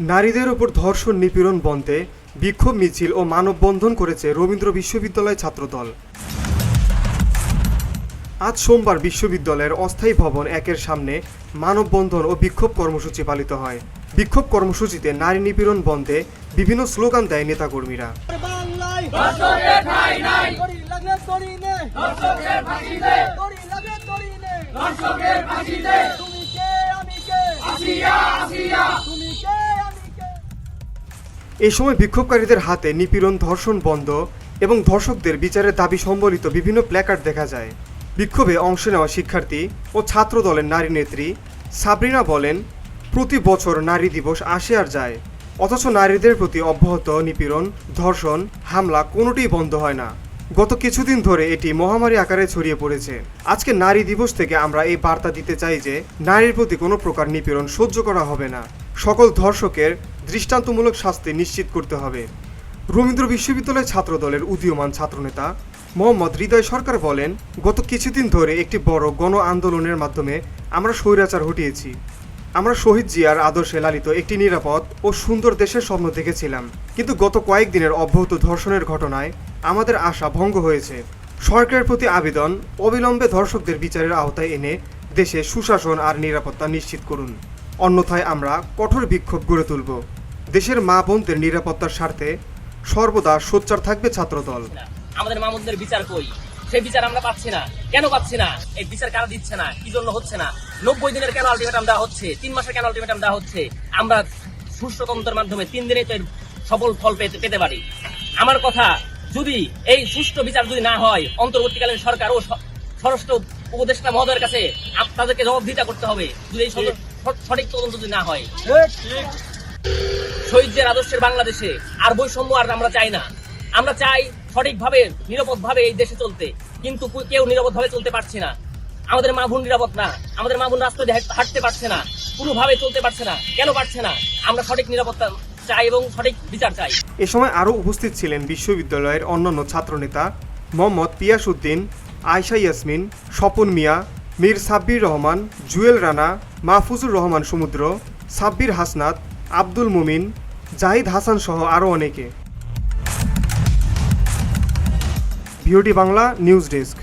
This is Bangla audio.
নারীদের ওপর ধর্ষণ, নিপীড়ন বন্ধে বিক্ষোভ, মিছিল ও মানববন্ধন করেছে রবীন্দ্র বিশ্ববিদ্যালয় ছাত্রদল। আজ সোমবার বিশ্ববিদ্যালয়ের অস্থায়ী ভবন একের সামনে মানববন্ধন ও বিক্ষোভ কর্মসূচি পালিত হয়। বিক্ষোভ কর্মসূচিতে নারী নিপীড়ন বন্ধে বিভিন্ন স্লোগান দেয় নেতাকর্মীরা। এই সময় বিক্ষোভকারীদের হাতে নিপীড়ন, ধর্ষণ বন্ধ এবং ধর্ষকদের বিচারের দাবি সম্বলিত বিভিন্ন প্ল্যাকার্ড দেখা যায়। বিক্ষোভে অংশ নেওয়া শিক্ষার্থী ও ছাত্র দলের নারী নেত্রী সাবরিনা বলেন, প্রতি বছর নারী দিবস আসে আর যায়, অথচ নারীদের প্রতি অব্যাহত নিপীড়ন, ধর্ষণ, হামলা কোনোটিই বন্ধ হয় না। গত কিছুদিন ধরে এটি মহামারী আকারে ছড়িয়ে পড়েছে। আজকে নারী দিবস থেকে আমরা এই বার্তা দিতে চাই যে, নারীর প্রতি কোনো প্রকার নিপীড়ন সহ্য করা হবে না। সকল ধর্ষকের দৃষ্টান্তমূলক শাস্তি নিশ্চিত করতে হবে। রবীন্দ্র বিশ্ববিদ্যালয় ছাত্রদলের উদীয়মান ছাত্রনেতা মোহাম্মদ হৃদয় সরকার বলেন, গত কিছুদিন ধরে একটি বড় গণ আন্দোলনের মাধ্যমে আমরা স্বৈরাচার হটিয়েছি। আমরা শহীদ জিয়ার আদর্শে লালিত একটি নিরাপদ ও সুন্দর দেশের স্বপ্ন দেখেছিলাম। কিন্তু গত কয়েকদিনের অব্যাহত ধর্ষণের ঘটনায় আমাদের আশা ভঙ্গ হয়েছে। সরকারের প্রতি আবেদন অবিলম্বে ধর্ষকদের বিচারের আওতায় এনে দেশে সুশাসন আর নিরাপত্তা নিশ্চিত করুন। অন্যথায় আমরা কঠোর বিক্ষোভ গড়ে তুলব। দেশের মা বোনদের নিরাপত্তার স্বার্থে সর্বদা সোচ্চার থাকবে ছাত্রদল। আমাদের মামুনদের বিচার কই? সেই বিচার আমরা পাচ্ছি না। কেন পাচ্ছি না? এই বিচার কেন দিচ্ছে না? কি জন্য হচ্ছে না? নব্বই দিনের কেন আলটিমেটাম দেওয়া হচ্ছে? তিন মাসের কেন আলটিমেটাম দেওয়া হচ্ছে? আমরা সুষ্ঠু তন্ত্রের মাধ্যমে তিন দিনে তো সফল ফল পেতে পেতে পারি। আমার কথা, যদি এই সুষ্ঠু বিচার যদি না হয়, অন্তর্বর্তীকালীন সরকার ও স্বরাষ্ট্র উপদেষ্টা মহোদয়ের কাছে তাদেরকে জবাবদিহিতা করতে হবে। যদি এই সদ- স- সঠিক তদন্ত যদি না হয় শহীদদের আদর্শের বাংলাদেশে আর বৈষম্য আর আমরা চাই না। আমরা চাই সঠিকভাবে নিরাপদভাবে এই দেশে চলতে। কিন্তু কেউ নিরাপদভাবে চলতে পারছে না। আমাদের মা বোন নিরাপদ না। আমাদের মা বোন রাস্তায় হাঁটতে পারছে না। কোনোভাবে চলতে পারছে না। কেন পারছে না? আমরা সঠিক নিরাপত্তা চাই এবং সঠিক বিচার চাই। এ সময় আরও উপস্থিত ছিলেন বিশ্ববিদ্যালয়ের অন্যান্য ছাত্রনেতা মোহাম্মদ পিয়াস উদ্দিন আয়শা ইয়াসমিন স্বপন মিয়া মীর সাব্বির রহমান, জুয়েল রানা, মাহফুজুর রহমান সমুদ্র, সাব্বির হাসনাত, আব্দুল মুমিন, জাহিদ হাসান সহ আরও অনেকে। VOT Bangla news desk.